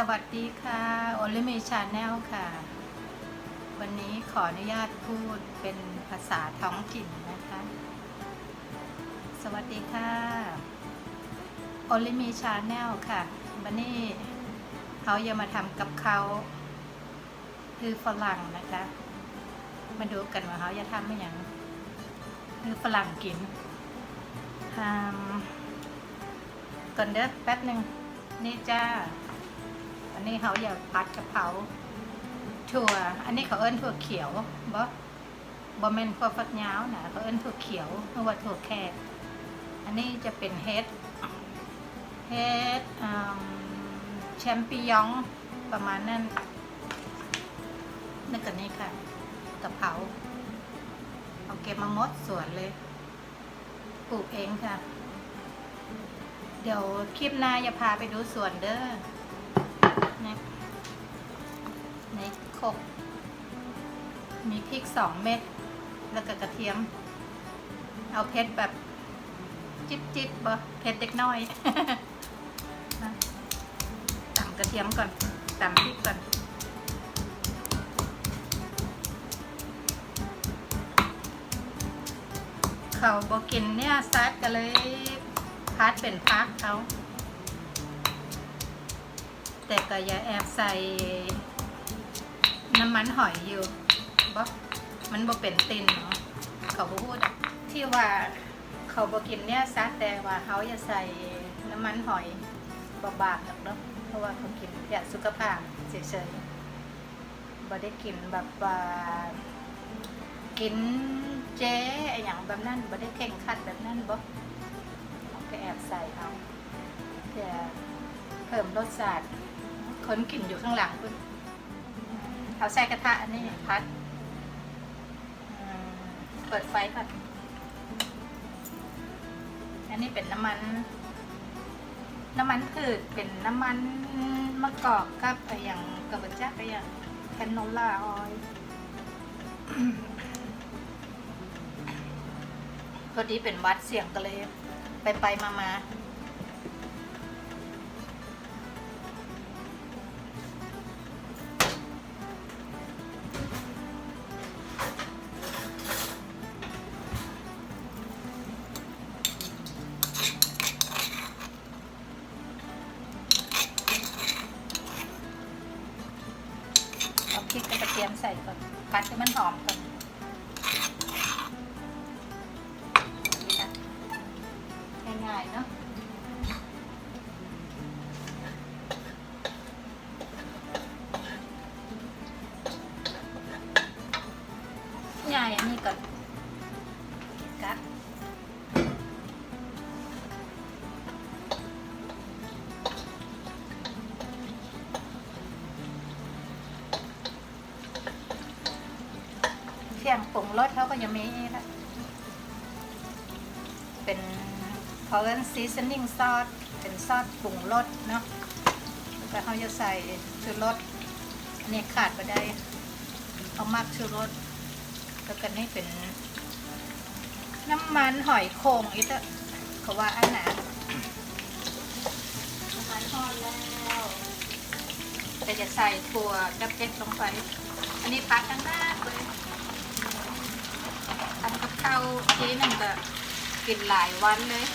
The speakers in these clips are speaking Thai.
สวัสดีค่ะโอลิมีชาแนลค่ะ วันนี้ขออนุญาตพูดเป็นภาษาท้องถิ่นนะคะ สวัสดีค่ะโอลิมีชาแนลค่ะวันนี้เขาจะมาทำกับเขาคือฝรั่งนะคะ มาดูกันว่าเขาจะทำไม่อย่างคือฝรั่งกินก่อนเด้อแป๊บหนึ่งนี่จ้า อันนี้เขาอยากพัดกะเพราถั่ว อันนี้เขาเอิ้นถั่วเขียวบ่บ่แม่นถั่วฟักยาวนะเขาเอิ้นถั่วเขียวหรือว่าถั่วแขกอันนี้จะเป็นเฮดเฮดแชมปิญองประมาณนั้นนั่นกันนี่ค่ะกะเพราเอาเก็บมาหมดสวนเลยปลูกเองค่ะ เดี๋ยวคลิปหน้าจะพาไปดูสวนเด้อ นะในโคกมีพริกสองเม็ดแล้วก็กระเทียม เอาเผ็ดแบบ จิบจิบบ่เผ็ดเด็กน้อยตำกระเทียมก่อนตำพริกก่อนเขาบอกกินเนี่ยซัดก็เลยพัดเป็นพักเขา แต่ก็อย่าแอบใส่น้ำมันหอยอยู่บ่มันบ่เป็นตินเนาะเขาบ่พูดที่ว่าเขาบ่กินเนี่ยซะแต่ว่าเขาอย่าใส่น้ำมันหอยบ่บาปหรอกเนาะเพราะว่าเขากินเพื่อสุขภาพเฉยๆบ่ได้กินแบบว่ากินเจ๊ไอหยังแบบนั้นบ่ได้เข่งขัดแบบนั้นบ่เขาก็แอบใส่เอาเพื่อเพิ่มรสชาติ คนกลิ่นอยู่ข้างหลังคุณเอาใส่กระทะอันนี้พัดเปิดไฟก่อนอันนี้เป็นน้ำมัน น้ำมันพืชเป็นน้ำมันมะกอกกับไออย่างกับบัจักไออย่างแคนโนล่าออยล์พอดีเป็นวัดเสียงก็เลย ไปไปมามา ทียมใส่ก่อนผัดให้มันหอมก่อนง่ายๆเนาะง่ายอันนี้ก่อน ก็ยังมีละเป็นเขาเรียก seasoning ซอสเป็นซอสปรุงรสเนาะแล้วก็เขาจะใส่ชูรสอันนี้ขาดไปได้เอามากชูรสแล้วก็นี่เป็นน้ำมันหอยโข่งอีกอะเขาว่าอันหนาน้ำมันทอดแล้วแต่จะใส่ถั่วกับเจ็ดลงไป อันนี้พักทั้งหน้า ข้าวทีนึงก็กินหลายวันเลย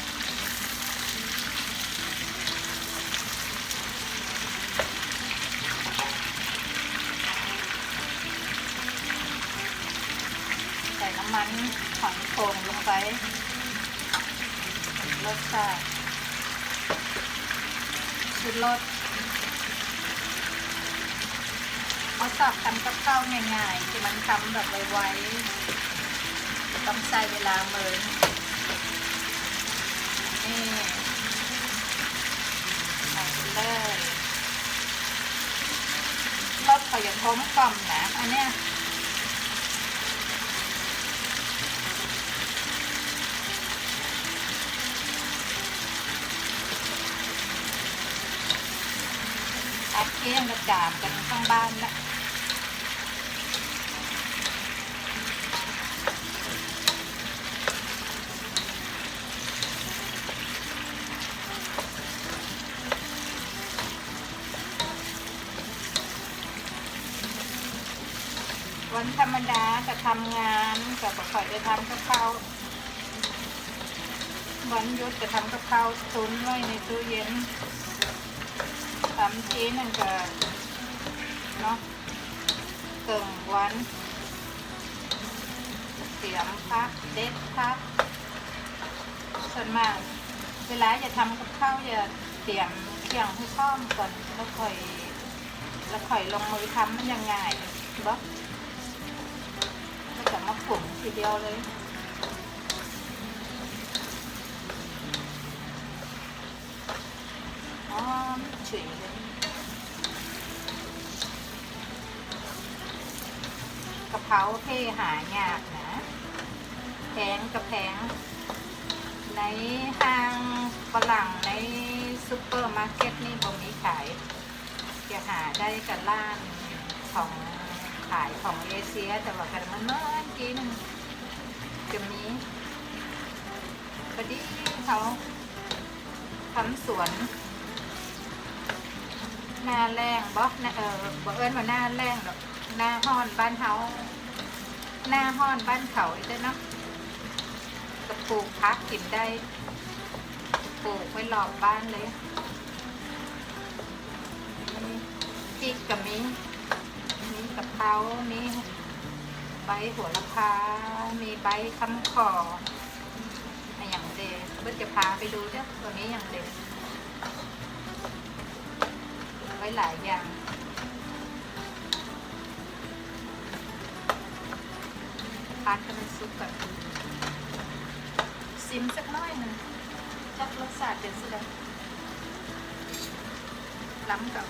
ใส่น้ำมันหอยโขงลงไปรสชาติชุดรสเขาชอบทำกับข้าวง่ายๆที่มันทำแบบไวๆ ต้องใช้เวลาเหมินนี่ใส่เลยรสเขาย่าท้มกล่อมนะอันเนี้ยอัดเที่ยงกระจาบกันข้างบ้านละ รมดาจะทำงานกับข่อยจะทำกับข้าววันหยุดจะทำกับข้าวตุนไว้ในตู้เย็นทำทีหนึงก็เนาะเกิงวันเตรียมพักเด็ดพักส่วนมากเวลาจะทำกับข้าวจะเตรียมเคี่ยงให้พร้อมก่อนแล้วค่อยแล้วค่อยลงมือทำมันยังไงบ๊แล้วก็มาผงทีเดียวเลยอ๋อฉุยเลยกะเพราเท่หายากนะแพงกับแพง ในห้างฝรั่งในซูเปอร์มาร์เก็ตนี่บ่มีขายจะหาได้กับร้านของ ขายของเอเชียแต่ว่ากันมันน้อยกินจะมีพอดีเขาทำสวนหน้าแรงบ่หน้าเออบ่เอิ้นว่าหน้าแรงหรอกหน้าห้อนบ้านเฮาหน้าห้อนบ้านเขาอีกเด้เนาะก็ปลูกพักกินได้ปลูกไว้รอบบ้านเลยมีพริกกับมีมี กะเพรา มีใบหัวละพา มีใบคำขออะไรอย่างเดเบิ้ลจะพาไปดูเด้อตัวนี้อย่างเดไว้หลายอย่างพัดให้มันซุกก่อนซิมสักน้อยหนึ่งจักรสชาติเป็นสุดเลยล้ำกับ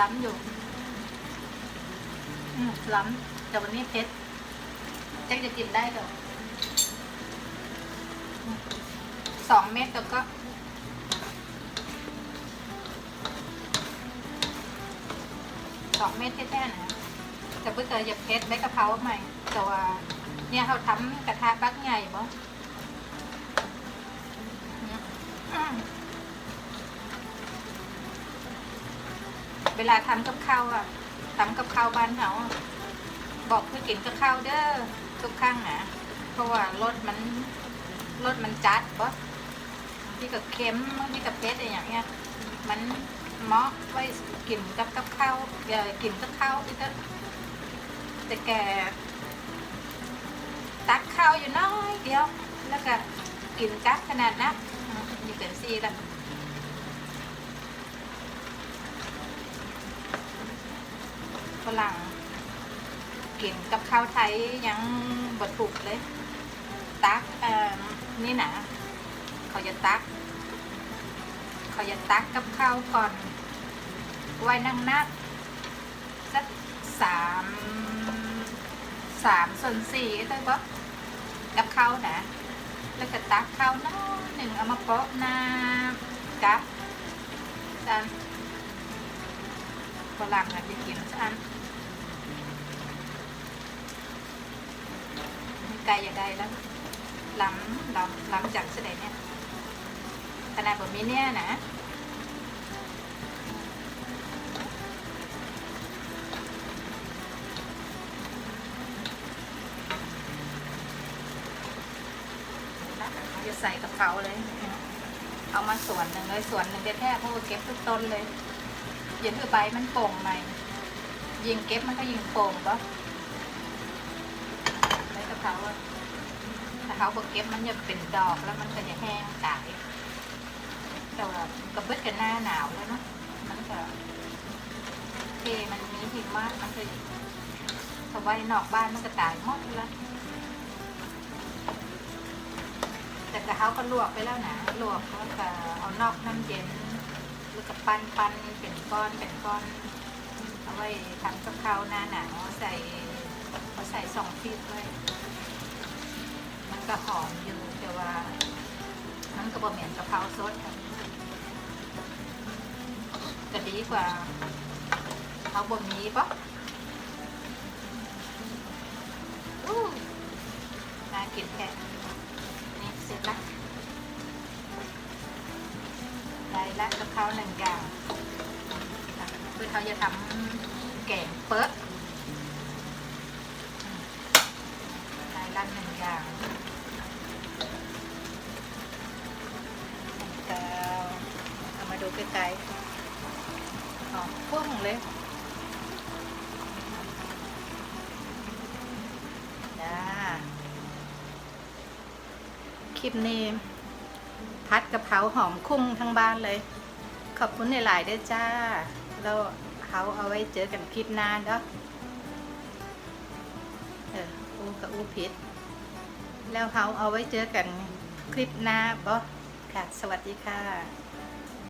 ล้ำอยู่ อืมล้ำแต่วันนี้เพชรแจ็คจะกินได้เหรอสองเม็ดแล้วก็สองเม็ดแท้ๆนะแต่เพื่อจะหยับเพชรใบกะเพราใหม่แต่ว่าเนี่ยเขาทำกระทะบักใหญ่บ่อืม เวลาทำกับข้าวอะทำกับข้าวบ้านเขาบอกเพื่อกินกับข้าวเด้อทุกครั้งนะเพราะว่ารสมันรสมันจัดปะที่กับเค็มบางที่กับเผ็ดอะไรอย่างเงี้ย มันเหมาะไว้กินกับกับข้าวอย่ากินกับข้าวพี่ก็แต่แกตักข้าวอยู่น้อยเดียว แล้วก็กินกับขนาดนะอยู่เป็นซีและ ฝรั่งกินกับข้าวไทยยังบดถูกเลย ตักเอ่อนี่นะเขาจะตัก เขาจะตักกับข้าวก่อน ไว้นั่งนักสักสามสามส่วนสี่ได้ปะกับข้าวนะแล้วก็ตักข้าวน้อยหนึ่งเอามาโปะน้ากับจาน ฝรั่งนะจะกินจานไก่อย่าได้แล้วล้ำล้ำล้ำจากเสด็จเนี่ยขนาดแบบนี้เนี่ยนะจะใส่กระเพราเลย เอามาส่วนหนึ่งเลยส่วนหนึ่งแท้เพราะว่าเก็บทุกต้นเลย ยิงคือใบมันโป่งใหมยิงเก็บมันก็ยิงโป่งปะใบกะเพราอะถ้าเขาบกเก็บมันจะเป็นดอกแล้วมันก็จะแห้งตายแต่ว่าก็เบิดกันหน้าหนาวแล้วเนาะมันก็เทมันมีหิมะมันก็ถ้าไว้นอกบ้านมันก็ตายหมดแล้วแต่กะเขาก็ลวกไปแล้วนะลวกแล้วก็เอานอกน้ำเย็น แล้วก็ปั้นปั้นเป็นก้อนเป็นก้อนเอาไว้ทำกับข้าวหน้าหนาวใส่เอาใส่สองฟีดไว้ มันก็หอมอยู่แต่ว่ามันก็บ่เหม็นกะเพราสดค่ะก็ดีกว่าเอาบ่มีปะอู้น่ากินแท้นี่เสร็จและ และกับข้าหนึ่งอย่างคือเขาจะทำแกงเปิ๊ะรายละหนึ่งอย่างแล้วเอามาดูใกล้ๆหอมพุ่งเลยจ้าคลิปนี้ พัดกะเพราหอมคุ้งทั้งบ้านเลย ขอบคุณในหลายๆด้วยจ้า แล้วเขาเอาไว้เจอกันคลิปหน้าเนาะเอออูกับอูพิษแล้วเขาเอาไว้เจอกันคลิปหน้าบ่ค่ะ สวัสดีค่ะ